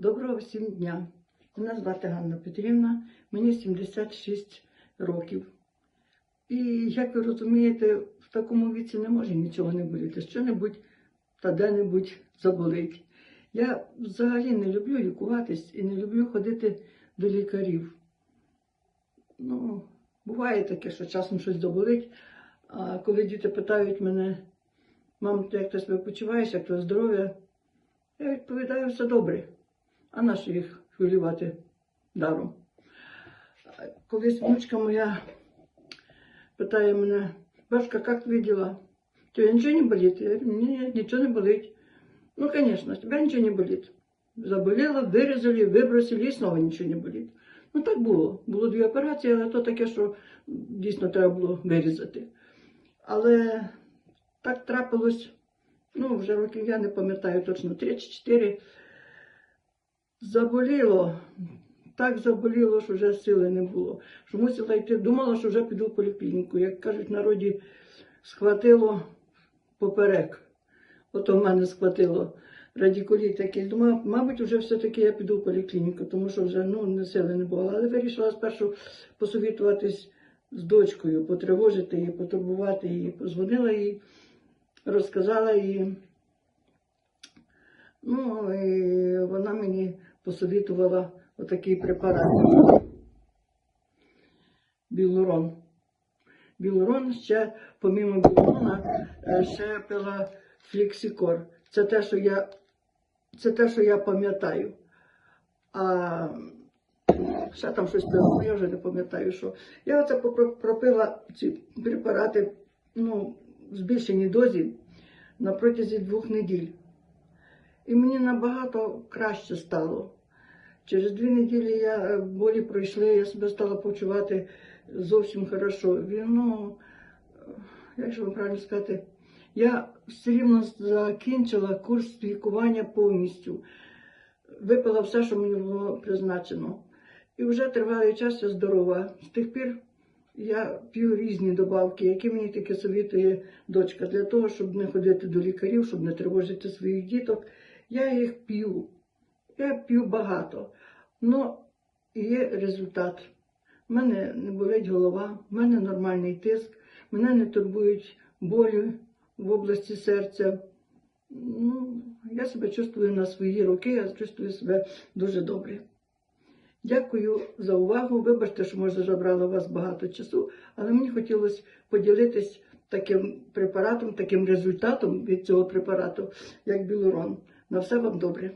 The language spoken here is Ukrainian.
Доброго всім дня. Мене звати Ганна Петрівна, мені 76 років. І як ви розумієте, в такому віці не може нічого не боліти. Що-небудь та де-небудь заболить. Я взагалі не люблю лікуватись і не люблю ходити до лікарів. Ну, буває таке, що часом щось заболить. А коли діти питають мене, мам, ти як ти себе почуваєш, як твоє здоров'я, я відповідаю, все добре. А на їх хвилювати даром? Колись внучка моя питає мене, бабушка, як твої діла? Тебе нічого не болить? Я говорю, ні, нічого не болить. Ну, конечно, тебя ничего не болит. Заболела, вирізали, вибросили і знову нічого не болить. Ну так було. Було дві операції, але то таке, що дійсно треба було вирізати. Але так трапилось, ну, вже років я не пам'ятаю точно, 3 чи 4. Заболіло. Так заболіло, що вже сили не було. Що мусила йти. Думала, що вже піду в поліклініку. Як кажуть, народі схватило поперек. Ото в мене схватило радикуліт якийсь. Думала, мабуть, вже все-таки я піду в поліклініку, тому що вже ну, не сили не було. Але вирішила спершу посовітуватись з дочкою, потривожити її, потурбувати її. Позвонила їй, розказала їй. Ну, і вона мені посовітувала отакий препарат. Білурон. Білурон ще, помімо білурона, е, ще пила фліксикор. Це те, що я, це те, що я пам'ятаю. А ще там щось пила, я вже не пам'ятаю, що. Я оце пропила ці препарати ну, в збільшеній дозі на протязі двох неділь. І мені набагато краще стало. Через дві неділі я е, болі пройшли, я себе стала почувати зовсім хорошо. Він, Ну, е, як же вам правильно сказати, я все рівно закінчила курс лікування повністю. Випила все, що мені було призначено. І вже тривалий час я здорова. З тих пір я п'ю різні добавки, які мені тільки совітує дочка, для того, щоб не ходити до лікарів, щоб не тривожити своїх діток. Я їх п'ю. Я п'ю багато. Ну, є результат. У мене не болить голова, в мене нормальний тиск, мене не турбують болі в області серця. Ну, я себе чувствую на свої роки, я чувствую себе дуже добре. Дякую за увагу. Вибачте, що може забрала у вас багато часу, але мені хотілося поділитись таким препаратом, таким результатом від цього препарату, як білурон. На все вам добре.